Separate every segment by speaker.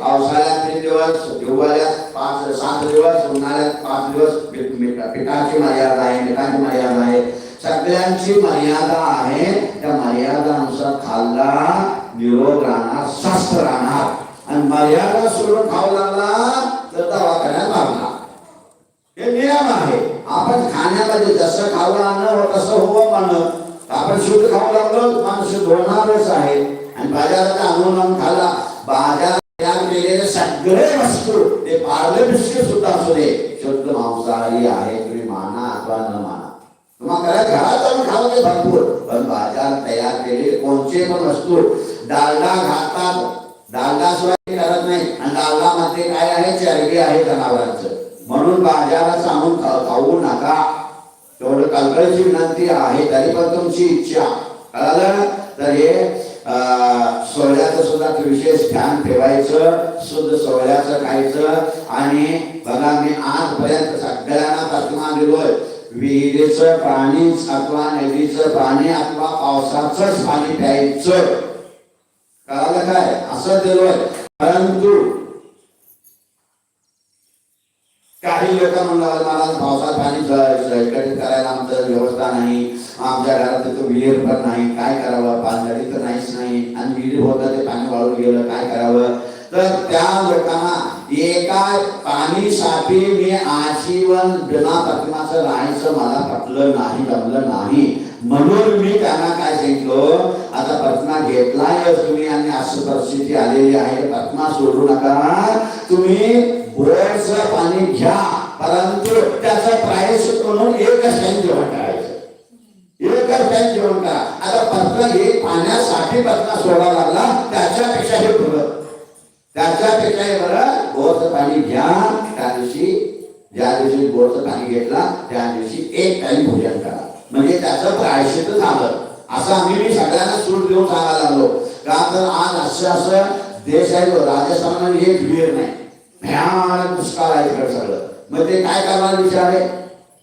Speaker 1: पावसाळ्यात तीन दिवस हिवाळ्यात पाच सात दिवस उन्हाळ्यात पाच दिवस पिकाची मर्यादा आहे मिठाची मर्यादा आहे. सगळ्यांची मर्यादा आहे. त्या मर्यादानुसार खाल्ला निरोग राहणार स्वस्थ राहणार. आणि मर्यादा सोडून खाऊ लागला तर दवाखान्यात लागला हे नियम आहे. आपण खाण्यामध्ये जसं खाऊ आणलं तसं हो म्हणणं आपण शुद्ध खाऊ लागलो माणूस होणारच आहे. आणि बाजारात आणून खाल्ला. बाजार तयार केलेले सगळे वस्तू ते पार्ले बिस्किट सुद्धा असू दे शुद्ध मांसाहारी आहे तुम्ही माना अथवा न माना. तुम्हाला घरात घरात जाऊन खावं ते भरपूर पण बाजार तयार केलेले कोणते पण वस्तू डालडा घालतात. डालडा शिवाय करत नाही आणि डालडा मध्ये काय आहे? चरबी आहे जनावरांचं. म्हणून बाजारात आणून खाऊ नका. तेवढं कळकळीची विनंती आहे तरी पण तुमची इच्छा. कळालं? तर हे सोहळ्याचं सुद्धा विशेष ध्यान ठेवायचं शुद्ध सोहळ्याचं खायचं आणि बघा मी आजपर्यंत सगळ्यांना प्रतिमा दिलोय. विहिरीचं पाणी अथवा नदीचं पाणी अथवा पावसाचंच पाणी प्यायचं. कळालं काय? असं दिलोय. परंतु काही लोक म्हणलं मला पावसात पाणी एकत्रित करायला आमचं व्यवस्था नाही. आमच्या घरात तिथं विहीर पण नाही. काय करावं? पाणी तर नाहीच नाही. आणि विहीर होतं ते पाणी वाळून गेलं. काय करावं? तर त्या लोकांना एका पाणीसाठी मी आजीवन बिना प्रतिमाचं राहायचं मला पटलं नाही जमलं नाही. म्हणून मी त्यांना काय सांगितलं? आता प्रतिमा घेतलाय तुम्ही आणि असं परिस्थिती आलेली आहे. प्रतिमा सोडू नका. तुम्ही बोरचं पाणी घ्या परंतु त्याचा प्रायस म्हणून एकच टाइम जेवण करायचं. एकच टाइम जेवण करा. आता पत्र हे पाण्यासाठी पत्र सोडा लागला त्याच्यापेक्षा हे फुलं त्याच्यापेक्षा हे बरं बोरचं पाणी घ्या त्या दिवशी ज्या दिवशी बोरचं पाणी घेतला त्या दिवशी एक टाइम भोजन करा. म्हणजे त्याचं प्रायश्चित झालं. असं आम्ही मी सगळ्यांना सूट देऊन सांगायला लागलो. का तर आज असं असं देश आहे तो, राजस्थानमध्ये एक विहीर नाही. भयानक दुष्काळ आहे तिकडे सगळं. मग ते काय करणार विचार आहे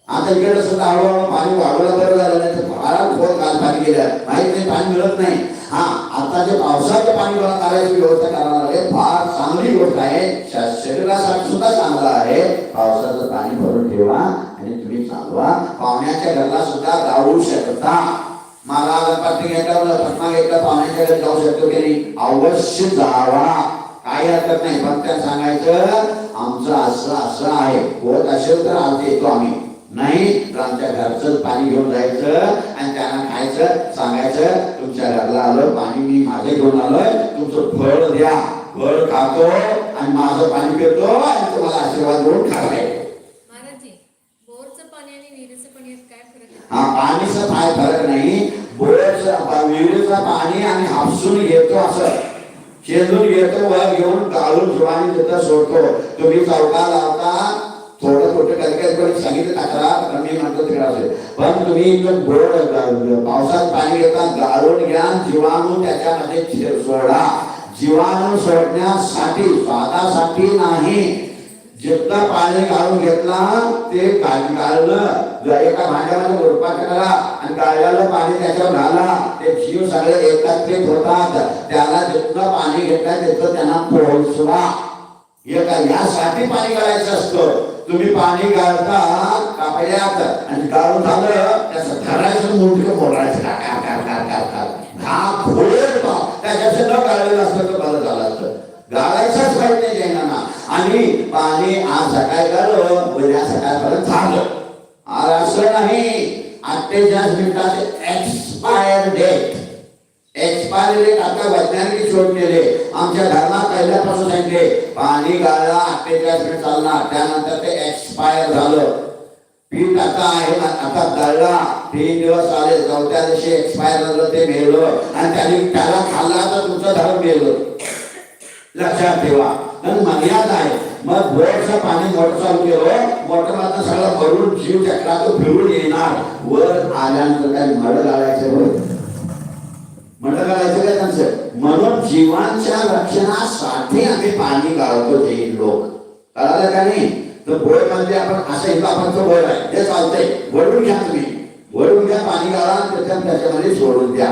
Speaker 1: आता इकडे सुद्धा हळूहळू पाणी वाढवलं बरं झालं नाही तर फार खोल काल पाणी गेलं. माहीत नाही पाणी मिळत नाही. हा आता जे पावसाचं पाणी मिळत करायची व्यवस्था करणार आहे फार चांगली गोष्ट आहे. शरीरासाठी सुद्धा चांगलं आहे. पावसाचं पाणी भरून ठेवा आणि तुम्ही चालवा. पाहुण्याच्या घरला सुद्धा जाऊ शकता. मला गणपती घेतला पटना घेतलं पाहुण्याच्या घरी जाऊ शकतो की नाही? अवश्य जावा. काही हरकत नाही. फक्त सांगायचं आमचं असं असं आहे. होत असेल तर आज येतो आम्ही. नाही तर आमच्या घरचं पाणी घेऊन जायचं आणि त्यांना खायचं सांगायचं तुमच्या घरला आलं पाणी मी माझे घेऊन आलोय. तुमचं फळ द्या. फळ खातो आणि माझं पाणी पितो आणि तुम्हाला आशीर्वाद देऊन
Speaker 2: फरक आहे?
Speaker 1: हा पाणीचा काय फरक नाही. बोरचं विहिरीचं पाणी आणि हापसून घेतो असं. खेळून घेतो वर घेऊन गाळून जुवानी तिथं सोडतो. तुम्ही चौका लावता थोडं थोडं काही काही कोणी सांगितलं तक्रार तर मी म्हणतो तिकडे असेल. पण तुम्ही इथं पावसात पाणी घेता गाळून घ्या जीवाणू त्याच्यामध्ये सोडा. जीवाणू सोडण्यासाठी स्वादासाठी नाही. जिथं पाणी घालून घेतला ते गाळ- गाळलं. एका भांड्यामध्ये उरपा करा आणि गाळ्याला पाणी त्याच्यावर घाला ते जीव सगळे एकत्रित होतात. त्याला जेवढा पाणी घेतलं तिथं त्यांना पोहोचवा. यासाठी पाणी गाळायचं असतं. तुम्ही पाणी गाळता कापड्यात आणि गाळून झालं त्याचं धरायचं मोठं बोलायचं हा का त्याच्याशी न गाळलेलं असतं तर बरं झालं असतं. गाळायचंच पाहिजे जैनांना. आणि पाणी आज सकाळी झालं म्हणजे उद्या सकाळपर्यंत झालं. आज असं नाही. अठ्ठेचाळीस मिनिटाचे एक्सपायर डेट एक्सपायर डेट आता वैज्ञानिक शोध आमच्या धरणात पहिल्यापासून सांगले पाणी गाळला अठ्ठेचाळीस मिनिट चालणार. त्यानंतर ते एक्सपायर झालं. पीठ आता आहे ना आता दळला तीन दिवस आले चौथ्या दिवशी एक्सपायर झालं ते मेलं. आणि त्याने त्याला खाल्ला तर तुमचं धर्म गेलं लक्षात ठेवा. आणि मर्यादा आहे. मग बोरचं पाणी मोटर चालू केलं मोटर मात्र सगळं भरून जीव चक्रा तो फिरून येणार. वर आल्यानंतर काय मड घालायचं वर मड घालायचं काय त्यांचं? म्हणून जीवांच्या रक्षणासाठी आम्ही पाणी काढतो जैन लोक. कळालं का नाही? तर बोय म्हणजे आपण असं इथं आपण तो बोय आहे. ते चालतंय. वळून घ्या तुम्ही. वळून घ्या पाणी काढा त्याच्यामध्ये सोडून द्या.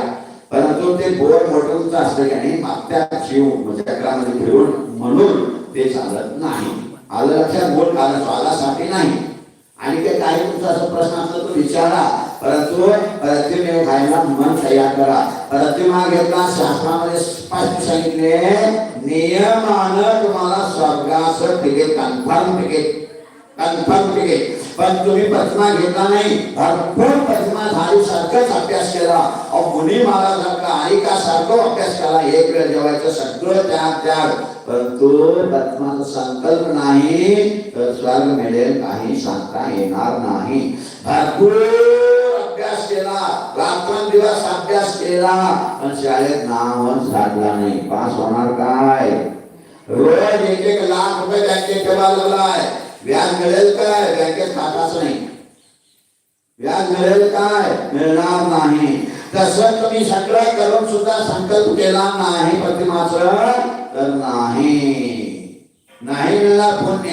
Speaker 1: परंतु ते बोर मोटरचं असतं की नाही मागच्या जीव म्हणजे चक्रामध्ये फिरून म्हणून ते चालत नाही. आलं लक्षात मूळ कारण स्वादासाठी नाही. आणि ते काही तुमचा असं प्रश्न असला तो विचारा. परंतु प्रतिमेव खायला मन तयार करा. प्रतिमा घेतला शास्त्रामध्ये स्पष्ट सांगितले नियमानं तुम्हाला स्वर्गाचं ticket confirm ticket confirm ticket पण तुम्ही प्रतिमा घेतला नाही. भरपूर प्रतिमा झाली सारखंच अभ्यास केला. अहो मुनी महाराजांचा ऐका सारखं अभ्यास केला. एक वेळ जेवायचं सगळं त्याग त्याग. परंतु प्रतिमाचा संकल्प नाही तर स्वर्ग मिळेल काही सांगता येणार नाही. भरपूर अभ्यास केला. रात्रंदिवस अभ्यास केला. पण शाळेत नावच झाडला नाही. पास होणार काय? रोज एक एक लाख रुपये बँकेत ठेवायला लागलाय. व्याज मिळेल काय? बँकेत खाताच नाही. व्याज मिळेल काय? मिळणार नाही. तसं तुम्ही सगळं करून सुद्धा संकल्प केला नाही प्रतिमाच तर नाही. नाही मिळणार पुण्य.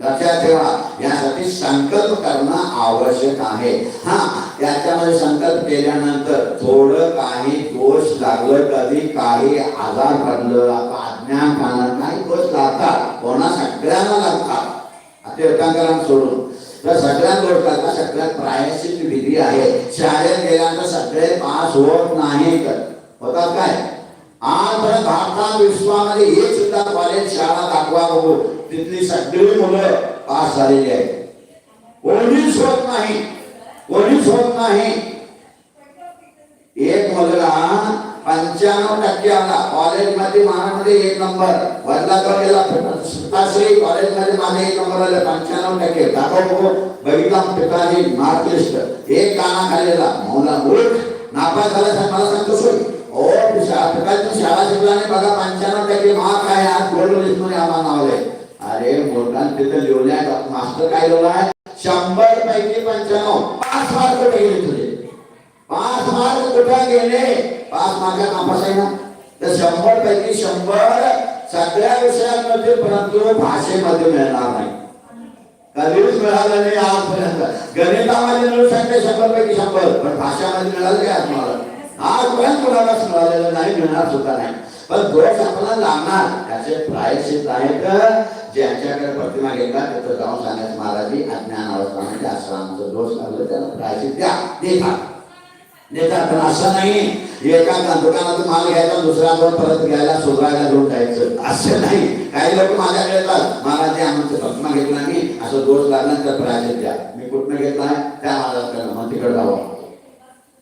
Speaker 1: लक्षात ठेवा यासाठी संकल्प करणं आवश्यक आहे. हा त्याच्यामध्ये संकल्प केल्यानंतर थोडं काही दोष लागलं कधी काही आजार पडलं अज्ञान खाणं काही दोष लागतात. कोणा सगळ्यांना लागतात. तीर्थंकरांना सोडून. तर सगळ्यात दोष सगळ्यात प्रायश्चित विधी आहे. शाळेत गेल्यानंतर सगळे पास होत नाहीत. होतात काय? आजपर्यंत भारतात विश्वामध्ये एक सुद्धा कॉलेज शाळा दाखवा बघू. तिथली सगळी मुलं पास झालेली आहेत कोणीच होत नाही कोणीच होत नाही। एक मुलगा पंच्याण्णव टक्के आला, कॉलेजमध्ये, महाराष्ट्रामध्ये एक नंबर. वडिलाकडे गेला, पिताश्री कॉलेजमध्ये माझे एक नंबर आले, पंच्याण्णव टक्के. दाखव, बघू. बघितला पिताजी मार्क एक काना खाल्लेला. मौला मूर्ख नापास झाला साहेब, मला सांगतो सोय ओ पिताजी शाळा शिकला नाही बघा, पंच्याण्णव टक्के मार्क आहे. आज गोल्ड लिस्ट मध्ये आम्हाला नावले अरे मूर्खांत तिथं लिहिण्यात मास्टर काय लिहिलंय शंभर पैकी पंच्याण्णव. पाच मार्क पहिले तुझे. पाच मार्क कुठे गेले? पाच मार्क नापास आहे ना? तर शंभर पैकी शंभर सगळ्या विषयांमध्ये परंतु भाषेमध्ये मिळणार नाही. कधीच मिळालं नाही आजपर्यंत. गणितामध्ये मिळू शकते शंभर पैकी शंभर पण भाषामध्ये मिळालं काय आज मला आजपर्यंत कुणालाच मिळालेलं नाही मिळणार सुद्धा नाही. पण दोष आपल्याला लागणार. त्याचे प्रायश्चित तर ज्यांच्याकडे प्रतिमा घेतला तिथं जाऊन सांगायचं महाराजी अज्ञान अवस्था म्हणजे असं आमचं दोष लागलं त्याला प्रायश्चित द्या. देतात. देतात पण असं नाही. एका दुकानातून माल घ्यायचा दुसरा दोन परत घ्यायला सुधारायला घेऊन जायचं. असं नाही. काही लोक माझ्याकडे येतात मला आमचं प्रतिमा घेतला मी असं दोष लागला तर प्रायश्चित द्या. मी कुठनं घेतला त्या महाराजांकडे मग तिकडे जावं.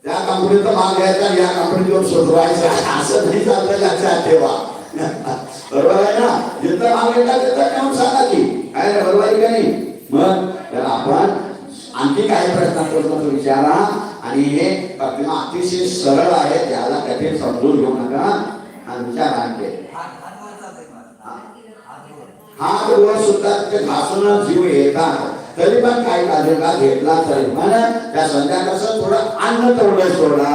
Speaker 1: त्या कंपनीचा माल घ्यायचा या कंपनीवर सोडवायचा असं नाही चाललं लक्षात ठेवा बरोबर आहे ना जिथं माल घेतला तिथं काम सांगा की काय बरोबर आहे का नाही मग तर आपण आणखी काही प्रश्नांबद्दल असतील विचारा आणि हे प्रतिमा अतिशय सरळ आहे त्याला कठीण समजून घेऊ नका आमच्या विचारा आणखी हात वर सुद्धा ते घासून जीव येतात तरी पण काही काजूला घेतला तरी. पण त्या संध्याकाळचं थोडं अन्न तेवढं सोडा.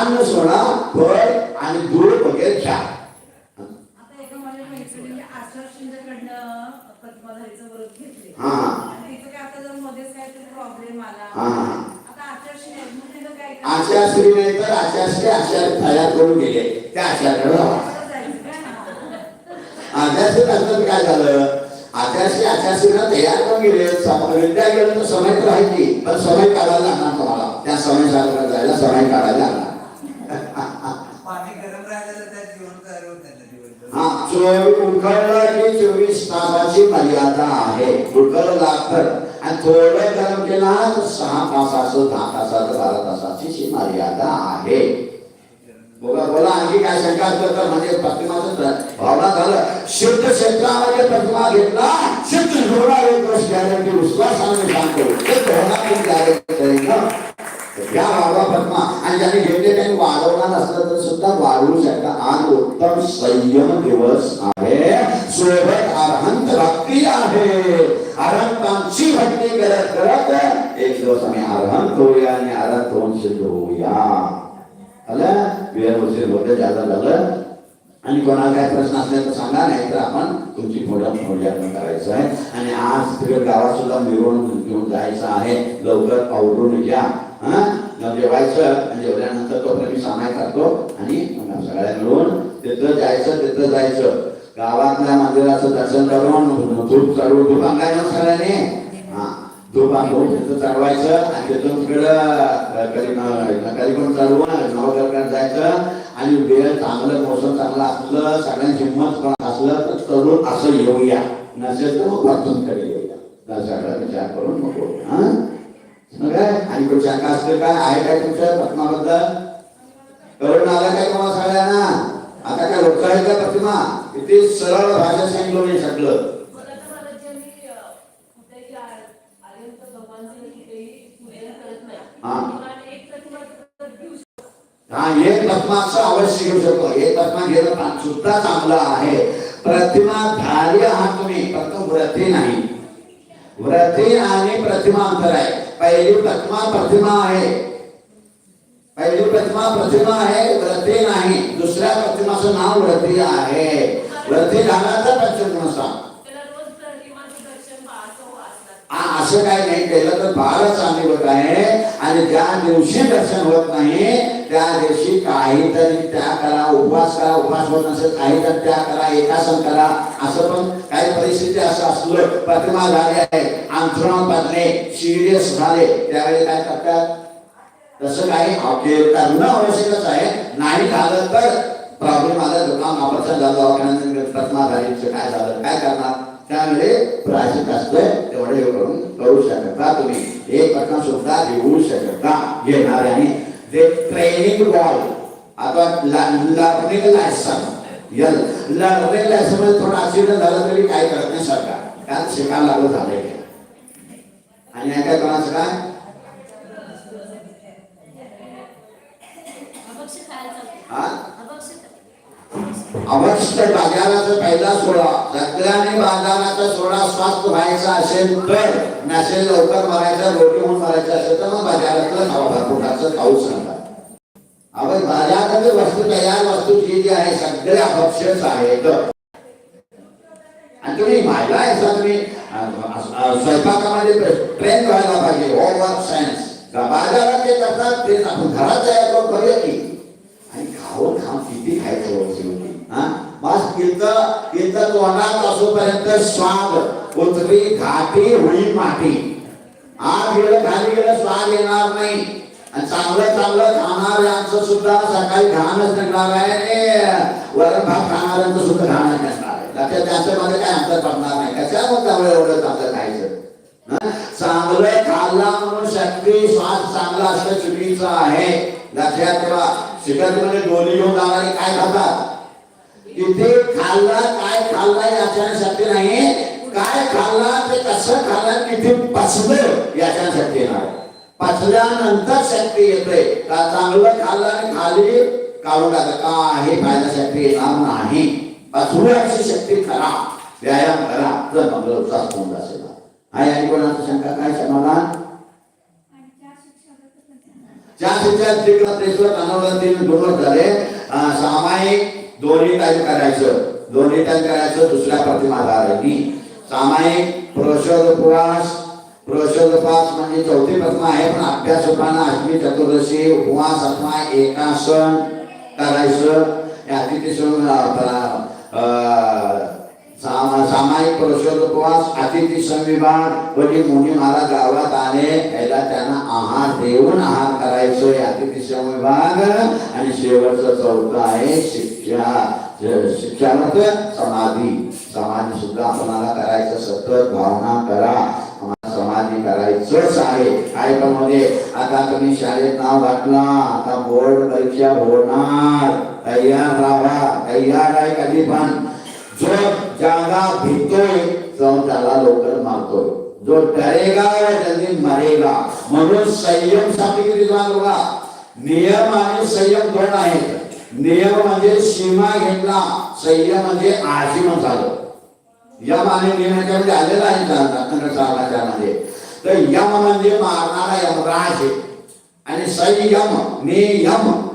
Speaker 1: अन्न सोडा फळ आणि दूध वगैरे घ्या. हा? आचारश्री नाही तर आचारश्री आचार तयार करून गेले. त्या आचार्याकडे? आचारश्री असलं काय झालं? आचारश्री आचारश्रीला तयार करून गेले विद्या गेलं तर समय राहायची पण समय काढायला लागणार तुम्हाला. त्या समय सारखं जायला समय काढायला लागणार.
Speaker 3: राहिलं ना.
Speaker 1: हा चोवीस उकळलं की चोवीस तासाची मर्यादा आहे. उकळलं लागतं. आणि थोडं गरम केला तर सहा तासाचं दहा तासाचं बारा तासाची मर्यादा आहे. बोला बोला आणखी काय शंका असलं तर म्हणजे प्रतिमाचं भावना झालं. शुद्ध क्षेत्रामध्ये प्रतिमा घेतला शुद्ध होणार एक वर्ष गॅरंटी विश्वासाने सांगतो शुद्ध होणार एक गॅरंटी या वाढवा प्रतिमा. आणि ज्याने घेतले त्यांनी वाढवणार असलं तर सुद्धा वाढवू शकता. आज उत्तम संयम दिवस आहे. सोबत अरहंत भक्ती आहे. अरहंतांची भक्ती करत करत एक दिवस आम्ही अरहंत होऊया आणि अरहंत होऊन सिद्ध होऊया. आलं वेळ उशीर होते जादा झालं आणि कोणाला काय प्रश्न असले तर सांगा नाही तर आपण तुमची पुढं मूल्यांकन करायचं आहे. आणि आज तिकडे गावात सुद्धा मिरवणूक घेऊन जायचं आहे. लवकर आवरून घ्या हा? जेवायचं आणि जेवल्यानंतर तो मी सामाय करतो आणि सगळ्या मिळून तिथं जायचं तिथं जायचं. गावातल्या मंदिराचं दर्शन करून धूप चालू धूप आणलाय ना सगळ्यांनी. तो धूप तिथं चालवायचं आणि तिथून तिकडं कधी कधी पण चढवून नवकरकडे जायचं आणि वेळ चांगलं मौसम चांगलं असलं सगळ्यांची हिंमत पण असलं तर तरुण असं येऊया. नसेल तर मग परतून कडे येऊया. सगळा विचार करून नको बोलूया, काय? आणि कोण शंका असते काय? आहे काय तुमच्या प्रतिमाबद्दल करून आला काय तुम्हाला सगळ्यांना? आता काय लोक आहे का प्रतिमा? किती सरळ भाषा सांगितलं मी सगळं
Speaker 4: मला तर मला जे मी अ, कुठेही आ- आर्यंत भगवानचं मी कुठेही पूजन करत नाही
Speaker 1: हा.
Speaker 4: हे एक प्रतिमा तर शकतो.
Speaker 1: एक अवश्य घेऊ शकतो सुद्धा चांगलं आहे. प्रतिमा धार्य हा तुम्ही फक्त व्रती नाही. व्रती आणि प्रतिमा अंतर आहे. पहिली प्रतिमा प्रतिमा आहे. पहिली प्रतिमा प्रतिमा आहे व्रती नाही. दुसऱ्या प्रतिमाचं नाव व्रती आहे. व्रती झाला तर पंचमसा
Speaker 4: त्याला रोज प्रतिमाचं दर्शन पाहायचं वाचणार
Speaker 1: आ- असं काही नाही केलं तर फारच चांगली होत आहे. आणि ज्या दिवशी दर्शन होत नाही त्या दिवशी काहीतरी त्या करा उपवास करा उपवास होत नसेल काहीतरी त्या करा एकासन करा. असं पण काही परिस्थिती असं असलं प्रतिमा झाली आहे अंथरण पडले सिरियस झाले त्यावेळी काय करतात? तसं काही करणं आवश्यकच आहे. नाही झालं तर प्रॉब्लेम आला दुकान ऑपरेशन झालं. दवाखान्यात प्रतिमा झाली काय झालं? काय करणार? त्यामुळे प्राचीन असतोय तेवढं हे करून करू शकता तुम्ही? हे घटना सुद्धा देऊ शकता घेणाऱ्याने जे ट्रेनिंग बॉल आता लर्निंग लायसन लर्निंग लायसनमध्ये थोडा ऍक्सिडेंट झाला तरी काय करत नाही सरकार. त्यात शिकायला लागलं झालंय. आणि या काय कोणाचं काय? हा? अवश्य बाजाराचा पहिला सोहळा. सगळ्यांनी बाजाराचा सोहळा स्वस्त व्हायचा असेल तर नसेल लवकर मरायचा रोटी म्हणून मरायचं असेल तर मग बाजारातलं खावा पोटाचं खाऊच नका आपण बाजारामध्ये वस्तू तयार वस्तू जी जी आहे सगळे अपक्षच आहेत आणि तुम्ही माहिला आहे तुम्ही स्वयंपाकामध्ये ट्रेन व्हायला पाहिजे. ओव्हर सायन्स बाजारात जे करतात ते आपण घरात तयार करून करूया की? इथं तोंडात असोपर्यंत स्वाद उतरी घाटी होई माटी. आत गेलं खाली गेलं स्वाद येणार नाही. चांगलं चांगलं खाणाऱ्यांचं सुद्धा सकाळी घाणच निघणार आहे आणि वरण भात खाणाऱ्यांचं सुद्धा घाणच नसणार आहे. त्याच्या त्याच्यामध्ये काय अंतर पडणार नाही. कशामुळे त्यामुळे एवढं चांगलं खायचं? चांगलं खाल्ला म्हणून शक्ती स्वाद चांगला असणं चुकीचं आहे. लक्षात ठेवा. शिकतमध्ये डोली घेऊन जाणारे काय खातात? इथे खाल्ला काय खाल्ला याच्यासाठी नाही. काय खाल्ला ते कसं खाल्ला किती पचलं याच्यासाठी नाही. पचल्यानंतर शक्ती येते. का चांगलं खाल्लं आणि खाली काढून टाका काही फायदा शक्ती येणार नाही. पचवण्याची शक्ती करा. व्यायाम करा. तर मंगल उत्साह होऊन असेल आहे आणि कोणाचं शंका? काय समाधान? ज्या शिक्षण तीव्र अनवरण तीन दोन झाले सामायिक दोन्ही टाईम करायचं. दोन्ही टाईम करायचं दुसऱ्या प्रतिमा आधाराने सामायिक प्रोषद उपवास. प्रोषद उपवास म्हणजे चौथी प्रतिमा आहे पण अभ्यास उपाना अष्टमी चतुर्दशी उपवास अथवा एकासन करायचं. या अतिथी सण सामायिक सामायिक उपवास अतिथी संविभाग वरील मुनी महाराज गावात आले. पहिला त्यांना आहार देऊन आहार करायचो अतिथी संविभाग आणि शेवटचं चौथं आहे शिक्षा. शिक्षा म्हणजे समाधी. समाधी सुद्धा आपणाला करायचं सतत भावना करा. समाधी करायचंच आहे. काय पण म्हणजे आता तुम्ही शाळेत नाव घातला. आता बोर्ड परीक्षा होणार. तयार राहा. तयार आहे कधी पण जो ज्याला भीतोय जाऊन त्याला लवकर मारतोय. जो डरेगा व जल्दी मरेगा. म्हणून संयमसाठी किती बघा. नियम आणि संयम दोन आहेत. नियम म्हणजे सीमा घेतला संयम म्हणजे आजीम झालं. यम आणि नियमाच्या मध्ये आलेला आहे कन्नड साहेबाच्या तर यम म्हणजे मारणारा यमराज आहे. आणि संयम नियम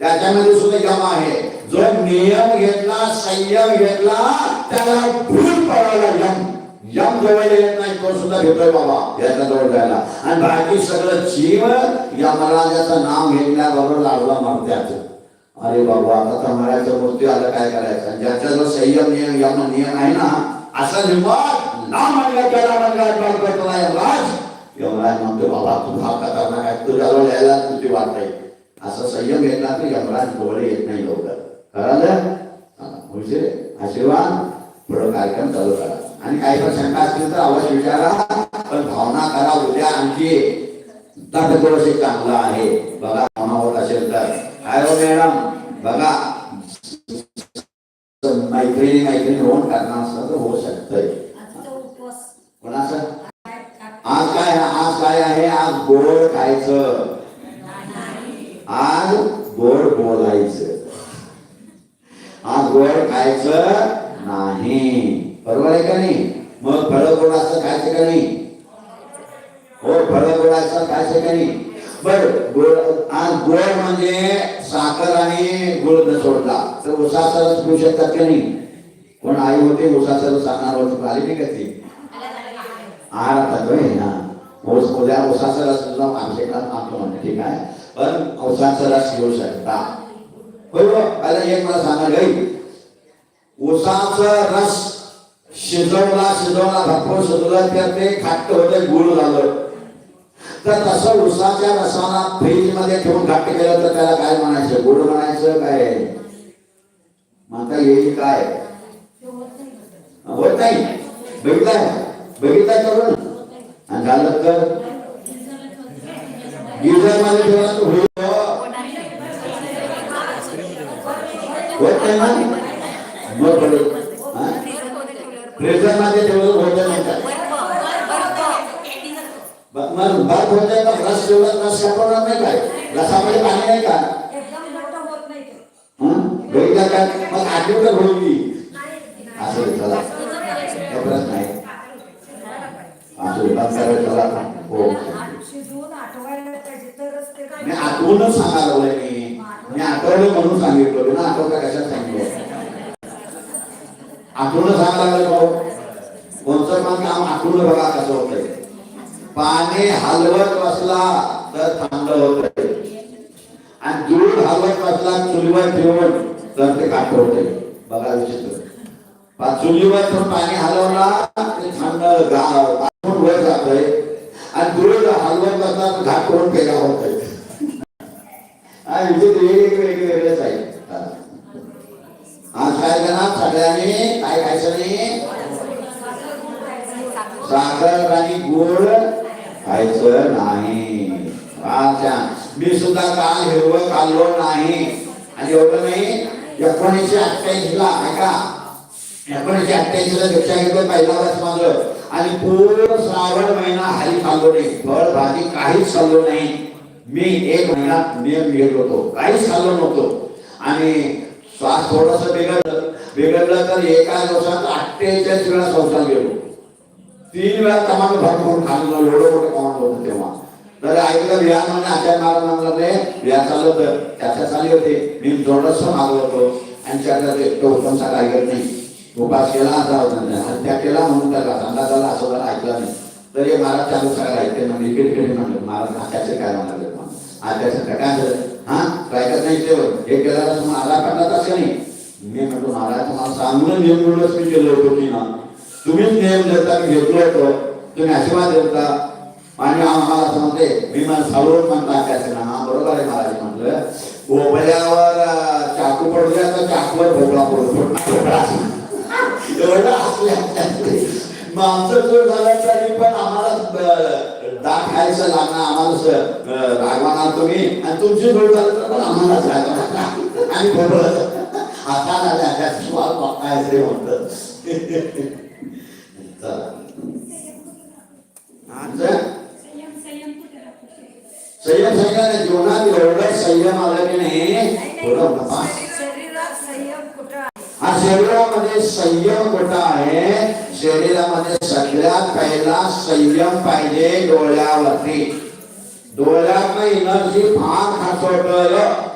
Speaker 1: त्याच्यामध्ये सुद्धा यम आहे. जो नियम घेतला संयम घेतला त्याला भूल पडायला यम. यम जवळ येत नाही तो सुद्धा घेतोय बाबा याच्या जवळ जायला. आणि बाकी सगळं जीव यमराजाचं नाम घेतल्याबरोबर लागला मारत्याचं अरे बाबा आता तर मृत्यू आलं काय करायचं? आणि ज्याच्या जो संयम नियम यम नियम आहे ना असं निमत नाम म्हणलं त्याला म्हणलं राज यमराज. म्हणतो बाबा तू हा खतरनाक आहे तुझ्या जवळ यायला तुझी वाट नाही असं संयम घेतला तर यमराज जवळ येत नाही लवकर. कळालं म्हणजे आशीर्वाद पुढं कार्यक्रम चालू करा. आणि काही पण शंका असतील तर अवश्य विचारा पण भावना करा उद्या आणखी तटदोष चांगला आहे. बघा भावना होत असेल तर. काय हो मॅडम? बघा मैत्रिणी मैत्रिणी होऊन करणार असलं तर होऊ शकतंय. कोणाचं? आज काय? आज काय आहे? आज गोड खायचं. आज गोड बोलायचं. आज गोड खायचं नाही. बरोबर आहे का नाही? मग फळं गोड असं खायचं का नाही? हो फळं गोड असं खायचं का नाही? बर गोड आज गोड म्हणजे साखर आणि गुळ न सोडला तर उसाचा रस पिऊ शकतात का नाही? कोण आई होते उसाचा रस आणणार होती आली नाही का ती? आहार ना. उद्या उसाचा रस तुला आमच्याकडे आणतो म्हणते ठीक आहे? पण उसाचा रस घेऊ शकता. होय हो पहिला एक मला सांगा गाई उसाचा रस शिजवला शिजवला भरपूर शिजवला तर ते खाट्ट होते गुळ झालं. तर तसं उसाच्या रसाला फ्रीजमध्ये ठेवून घट्ट केलं तर त्याला काय म्हणायचं? गुळ म्हणायचं काय? म्हणता येईल काय?
Speaker 5: होत नाही. कसं.
Speaker 1: बघितलाय बघितलाय करून? आणि झालं तर? गिझर ठेवला तर होईल होत नाही ना मग बरं. हा? ठेवलं होत नाही का? ब- मग बर्फ होते तर रस ठेवला रस सापडणार नाही काय? रसामध्ये पाणी नाही का?
Speaker 5: एकदम मोठं
Speaker 1: काय? मग होईल. असं चला. काही असं बंद करायचं चला. हो
Speaker 5: आठ शिजवून आठवायला पाहिजे तरच ते काय
Speaker 1: मी आठवूनच सांगायला लागलोय मी. मी आठवलं म्हणून सांगितलं. ना आठवता कशात सांगितलं. आठवलं सांगायला लागलो कोणतं पण काम आठवलं बघा कसं होतंय. पाणी हलवत बसला तर चांगलं होत आणि दूध हलवत बसला चुलीवर ठेवून तर ते काठ होतंय. बघा विचित्र. चुलीवर पण पाणी हलवला ते थंड गा- वर जातोय. आणि दूध हलवत बसला घाट करून पेगा होतंय. हा विचित्र वेगवेगळे वेगवेगळेच आहे. आज काय करणार सगळ्यांनी काय खायचं नाही? साखर आणि गोड खायचं नाही. मी सुद्धा काल हिरवं खाल्लो नाही. आणि एवढं नाही एकोणीसशे अठ्ठ्याऐंशी ला ऐका. एकोणीसशे अठ्ठ्याऐंशी ला दीक्षा घेतलं पहिला वर्ष माझं आणि पूर्ण श्रावण महिना हाली खाल्लो नाही. फळ भाजी काहीच खाल्लो नाही. मी एक महिना नियम घेत होतो. काहीच खाल्लं नव्हतो. आणि श्वास थोडस बिघडलं. बिघडलं तर एका दिवसात अठ्ठेचाळीस वेळा संस्थान गेलो तीन वेळा तमाम भरपूर खाल्लं. एवढं मोठं कमांड होतं तेव्हा. तर ऐकलं विहार म्हणजे आचार्य महाराजांना ते विहार चाललं होतं. त्याच्या चालली होते. मी थोडस मागलो होतो. आणि त्याचा ते तो उत्तमचा काय करत नाही. उपास केला असा होता. हत्या त्या केला म्हणून त्याला सांगा झाला असं जरा ऐकलं नाही. तर हे महाराज चालू सगळं ऐकते म्हणजे क्रिकेट म्हणलं महाराज आचार्य काय म्हणतात? आचार्य काय हा? काय नाही केवळ हे केल्याला तुम्हाला आला पडला असं नाही? मी म्हणतो महाराज तुम्हाला सांगून नियम म्हणूनच मी केलं होतो की ना. तुम्हीच नियम देता मी घेतलो होतो. तुम्ही आशीर्वाद देता. आणि आम्हाला असं मी मला सावरून म्हणता त्याचं ना हा बरोबर आहे महाराज म्हटलं. भोपळ्यावर चाकू पडल्या तर चाकूवर भोपळा पडतो भोपळा एवढं असल्या मग आमचं चूक झालं तरी पण आम्हाला अं, दात खायचं लागणार आम्हाला रागवणार तुम्ही. आणि तुमची चूक झालं पण आम्हालाच रागवणार आणि भोपळा आता आल्या त्या स्वाद बघाय म्हणत. संयम संयम जीवनात एवढं संयम आलं की नाही थोडं हा शरीरामध्ये संयम कुठं आहे? शरीरामध्ये सगळ्यात पहिला संयम पाहिजे डोळ्यावरती. डोळ्यात एनर्जी फार खासवतोय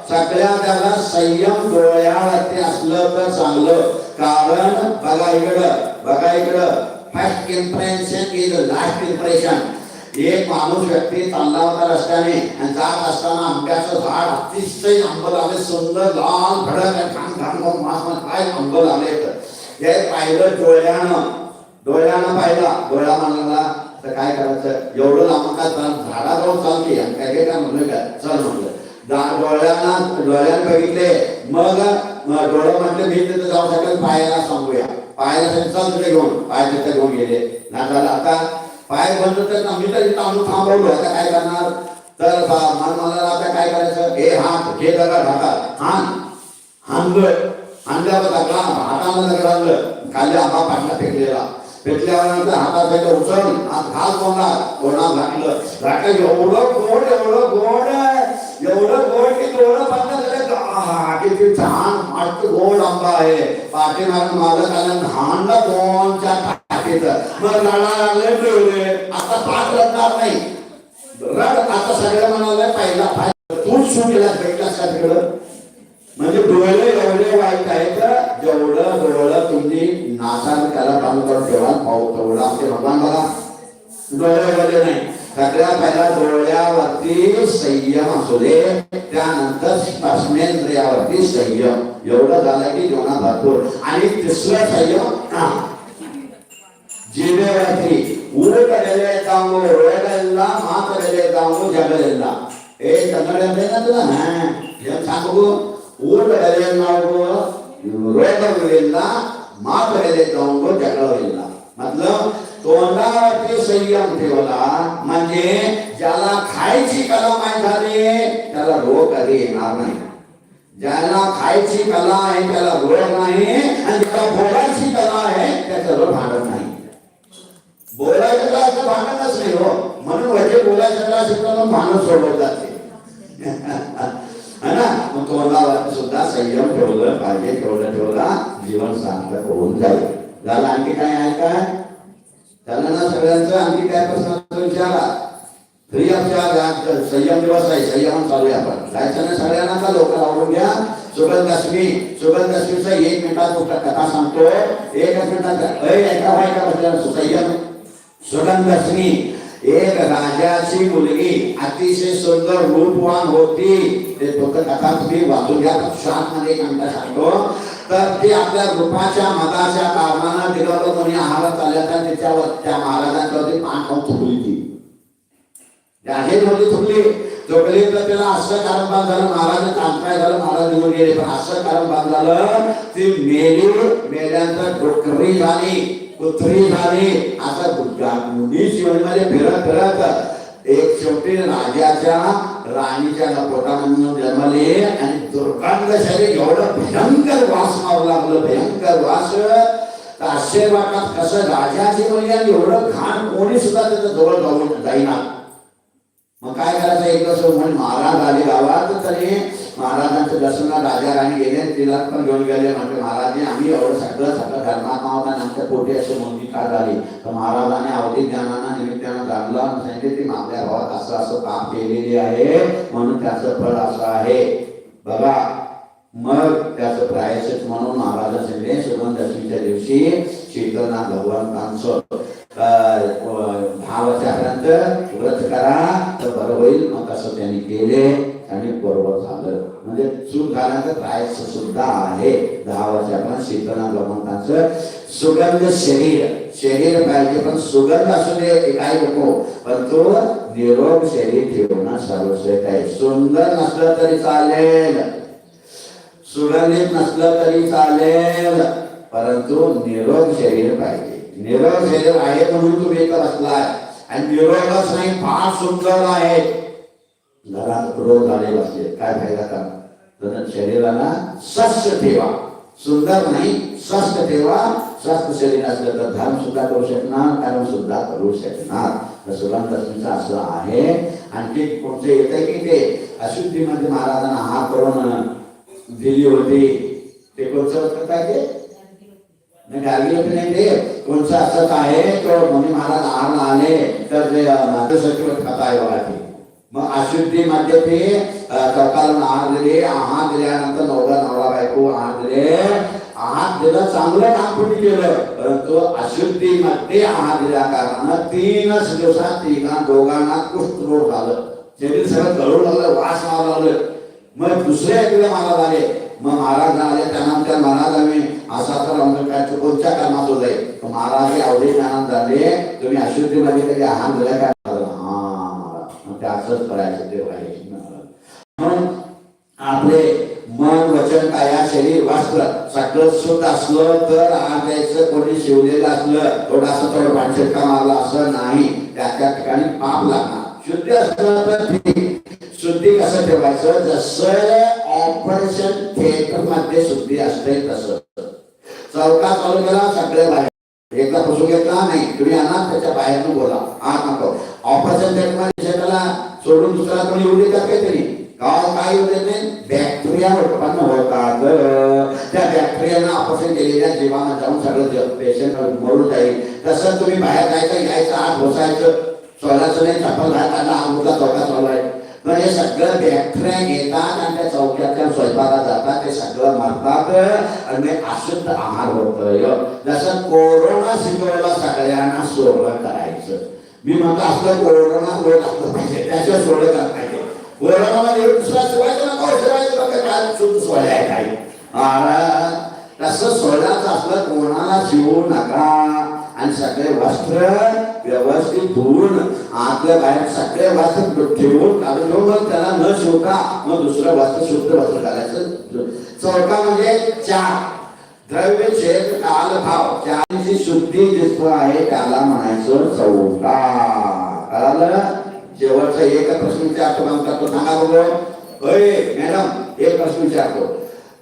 Speaker 1: सगळ्यात त्याला संयम डोळ्यावरती असलं तर चांगलं. कारण बघा इकडं बघा इकडं. First impression is last impression एक माणूस व्यक्ती चालला होता रस्त्याने आणि जात असताना आंब्याचं झाड अतिशय आंबल आले सुंदर लाल भडक आणि घाम घाम मास काय आंबल आले हे पाहिलं डोळ्यानं. डोळ्यानं पाहिला. डोळ्या मानला तर काय करायचं? एवढं लांब का झाडाजवळ चालते आणि काय काय काय म्हणलं काय? चल म्हणलं. डोळ्यांना डोळ्यानं बघितले. मग डोळं म्हटलं मी तिथे जाऊ शकेल पायाला सांगूया. पायाला चल तिथे घेऊन पाय तिथे घेऊन गेले. ना झालं आता. पाय बंद तर आम्ही तरी तांदूळ थांबवलो आता काय करणार? तर बा- मला आता काय करायचं? हे हात हे दगड हातात हान हानलोय हानल्यावर टाकला हाताला दगड आणलं खाली आंबा पाटला फेकलेला. फेकल्यावर हातात त्याच्या उचलून हात घाल कोणा कोणा घातलं. घातलं एवढं गोड एवढं गोड एवढं गोड की तेवढं बंद किती छान मस्त गोड आंबा आहे. पाठीमागून मालक आलं हानला कोणच्या टाकीत मग रडा लागले आता पाठ रडणार नाही. रड आता सगळ्या मनाला पाहिला तूच सुटला शू भेटलास का तिकडं? म्हणजे डोळे एवढे वाईट आहे तर जेवढं डोळं तुम्ही नाचान त्याला बंद करून ठेवा पाहू तेवढं आमचे भगवान मला डोळे वगैरे नाही. सगळ्यात पहिला डोळ्यावरती संयम असू दे त्यानंतर स्पर्शनेंद्रियावरती संयम. एवढं झालं की जीवनात भरपूर. आणि तिसरं संयम ಜೀವೇವತಿ ಊಟ ಬೆಲೆ ತಾವು ರೋಗ ಇಲ್ಲ ಮಾತು ಬೆಲೆ ತಾವು ಜಗಳ ಇಲ್ಲ ಏ ಕನ್ನಡ ಅಂತ ಏನಂತದ ಏನ್ तोंडावरती संयम ठेवला म्हणजे ज्याला खायची कला माहीत झाली त्याला रोग कधी येणार नाही ज्याला खायची कला आहे त्याला रोग नाही आणि ज्याला भोगायची कला आहे त्याचा रोग भांडत नाही बोलायचं काय तर भानच नाही हो. म्हणून वैद्य बोलायचं काय शिकवलं भानच सोडवत जाते. है ना? मग तोंडावर सुद्धा संयम ठेवलं पाहिजे ठेवलं ठेवला जीवन चांगलं होऊन जाईल. झालं आणखी काय आहे काय झालं ना सगळ्यांचं? आणखी काय प्रश्न विचारा? फ्री ऑफ संयम दिवस आहे. संयम चालू आहे आपण. जायचं ना सगळ्यांना का? लोक आवडून घ्या. सुगंध दशमी सुगंध दशमीचा एक मिनिटात कथा सांगतो. एकच मिनिटात. ऐका व्हायचा बसल्या. संयम सुगंधश्री एक राजाची मुलगी. अतिशय सुंदर रूपवान होती. ते फक्त कथा तुम्ही वाचून घ्या. शांत मध्ये एक सांगतो. तर ती आपल्या रूपाच्या मताच्या कारणानं तिला तो कोणी आहारात आल्या तर त्याच्यावर त्या महाराजांच्यावरती पान खाऊन थुकली ती. जाहीर होती थुकली. थुकली तर त्याला असं कारण बाद झालं महाराज काय झालं महाराज निघून गेले. पण असं कारण बाद झालं ती मेली मेल्यानंतर डोकरी झाली. तो थ्री झाले. आता मुली जीवनमध्ये फिरत फिरत एक शेवटी राजाच्या राणीच्या पोटामधून जन्मले आणि दुर्गंध शरीर एवढं भयंकर वास मारू लागलं भयंकर वास. तर आश्चर्य वाटतात कसं राजाची मुलगी आणि एवढं घाण कोणी सुद्धा त्याचं जवळ जाऊन जाईना. मग काय करायचं? एक दिवस म्हणून महाराज आले गावात तरी महाराजांच्या दर्शनाला राजा राणी गेले तिला पण घेऊन गेले. म्हणजे महाराज आम्ही एवढं सगळं सगळं धर्मात आहोत आणि आमच्या पोटी असे मोठी का झाली तर महाराजांनी अवधी ज्ञानानं निमित्तानं जाणलं आणि सांगितले की आपल्या भावात असं असं काम केलेले आहे म्हणून त्याचं फळ असं आहे. बघा मग त्याचं प्रायश्चित म्हणून महाराजांचे सुगंधशीच्या दिवशी शीतलनाथ भगवंतांचं अं, दहा वर्षापर्यंत व्रत करा तर बरं होईल. मग असं त्यांनी केले. आणि बरोबर झालं. म्हणजे चूक झाल्याचं प्रायश्चित सुद्धा आहे. दहा वर्षापर्यंत शीतलनाथ लोकांचं सुगंध शरीर शरीर पाहिजे पण सुगंध असू दे काही नको. पण तो निरोग शरीर ठेवणं सर्वश्रेष्ठ आहे. सुंदर नसलं तरी चालेल. सुगंधित नसलं तरी चालेल. परंतु निरोग शरीर पाहिजे. निरोग शरीर आहे म्हणून तुम्ही इथं असलाय आणि निरोगच नाही फार सुंदर आहे. घरात रोग आले बसले काय फायदा का? तर शरीराला स्वस्थ ठेवा. सुंदर नाही स्वस्थ ठेवा. स्वस्थ शरीर असलं तर धर्म सुद्धा करू शकणार कारण सुद्धा करू शकणार. तर सुगंध असं आहे. आणखी येत आहे की ते अशुद्धीमध्ये महाराजांना हा करून दिली होती. ते कोणचं होतं काय ते? नाही होती नाही ते. कोणचं असत आहे? तो मुनी महाराज आण आले. तर ते नाट्यसचिव खाता आहे बघा मग अशुद्धीमध्ये ते चौकाला आहार नवरा नवरा बायको आहार आहार काम कोणी केलं? परंतु आहार दिल्या कारणानं तीनच दिवसात दोघांना कुष्ठरोग झालं. शरीर सगळं गळून लागलं, वास मारा लागलं. मग दुसऱ्या एकदा महाराज आले. मग महाराज आले त्यांना त्या महाराज आम्ही असा तर आमचं काय कोणत्या कामात होत आहे महाराज अवधे ज्ञानात झाले तुम्ही अशुद्धीमध्ये कधी आहार असंच करायचं ते पाहिजे म्हणून आपले मन वचन काया शरीर वाचलं सगळं शुद्ध असलं तर आहार कोणी शिवलेलं असलं थोडासा थोडं पाणशिटका मारला असं नाही. त्या त्या ठिकाणी पाप लागणार. शुद्ध असलं तर शुद्धी कसं ठेवायचं? जसं ऑपरेशन थिएटरमध्ये शुद्धी असते तसं. चौका चालू केला सगळे बाहेर एकदा पुसून घेतला नाही. तुम्ही आणा त्याच्या बाहेरून बोला. आत नको. ऑपरेशन थिएटर शेताला सोडून दुसरा कोणी येऊ का काहीतरी. गावात काय येऊ देत नाही? बॅक्टेरिया उत्पन्न होतात त्या बॅक्टेरियानं ऑपरेशन केलेल्या जीवानं जाऊन सगळं पेशंट मरून जाईल. तसं तुम्ही बाहेर जायचं यायचं आत बसायचं. सोळाचं नाही चप्पल राहताना आंबूला चौका चालू आहे पण हे सगळं बॅक्टेरिया घेतात आणि त्या चौक्याच्या स्वयंपाकात जातात ते सगळं मारतात आणि मग अशुद्ध आहार होत जसं कोरोना शिकवला सगळ्यांना सोडलं करायचं मी म्हणतो असलं कोरोना रोग असलं पाहिजे त्याशिवाय सोडलं करत पाहिजे कोरोनामध्ये दुसरा शिवायचं नको शिवायचं नको काय शुद्ध सोडाय काय तसं सोडायचं असलं कोणाला शिवू नका आणि सगळे वस्त्र व्यवस्थित धुवून आतल्या बाहेर सगळे वस्त्र ठेवून काढून ठेवून मग त्याला न शोका मग दुसरं वस्त्र शुद्ध वस्त्र घालायचं. चौका म्हणजे चार. द्रव्य छेद काल भाव. चारची शुद्धी दिसतो आहे त्याला म्हणायचं चौका कळालं? शेवटचा एक प्रश्न विचारतो म्हणता तो सांगा बघू. होय मॅडम एक प्रश्न विचारतो.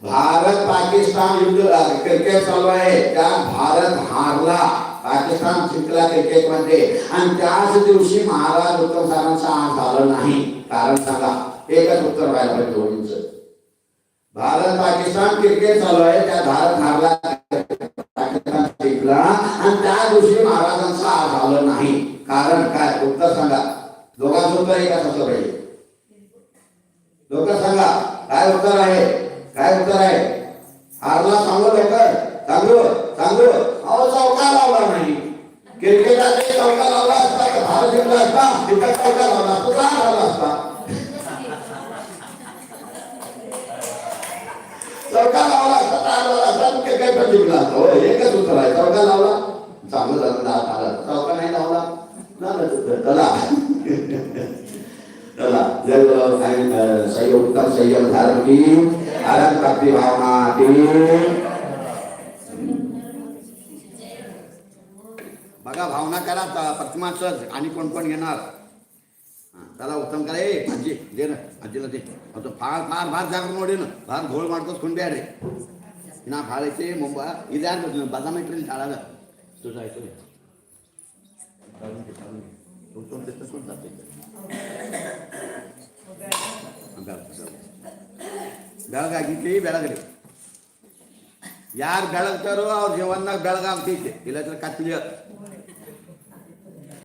Speaker 1: भारत पाकिस्तान युद्ध क्रिकेट चालू आहे. त्या भारत हारला. पाकिस्तान जिंकला क्रिकेटमध्ये आणि त्याच दिवशी महाराज उत्तम सारांचा आज झालं नाही. कारण सांगा एकच उत्तर व्हायला पाहिजे दोन्हीच. भारत पाकिस्तान क्रिकेट चालू आहे त्या भारत हारला पाकिस्तान जिंकला आणि त्या दिवशी महाराजांचा आज झालं नाही. कारण काय? उत्तर सांगा. दोघांचं उत्तर एकच असलं पाहिजे. लोक सांगा काय उत्तर आहे? काय उत्तर आहे? हारला सांगू लवकर सांगू सांगू अहो चौका लावला नाही. क्रिकेटाचे चौका लावला असता का? भारत जिंकला असता? तिथं चौका लावला असता? तर झाला असता? चौका लावला असता तर झाला असता? तर क्रिकेट पण जिंकला असता? हो एकच उत्तर आहे. चौका लावला. चांगलं झालं ना आला. चौका नाही लावला. झालं तिथं. चला. चला. जय गुरु उत्तम संयम धारण की आनंद भक्ति भावना की त- प्रतिमाचं आणि कोण कोण येणार हा, त्याला उत्तम करा ए आजी दे ना आजीला दे आता फार फार फार जागर मोडे ना फार घोळ मारतोस कोण ब्याडे ना फाळायचे मुंबई इथे बदाम ट्रेन शाळाला तुझा ऐकू दे चालून घे, चालून घे. तो- तो तिथं सोड जाते. ಬೆಳಗಾಗಿತಿ ಬೆಳಗಲಿ ಯಾರು ಬೆಳಗ್ತಾರೋ ಅವ್ರ ಜೀವನದಾಗ ಬೆಳಗಾಗ್ತೈತಿ ಇಲ್ಲದ್ರ ಕತ್ಲಿ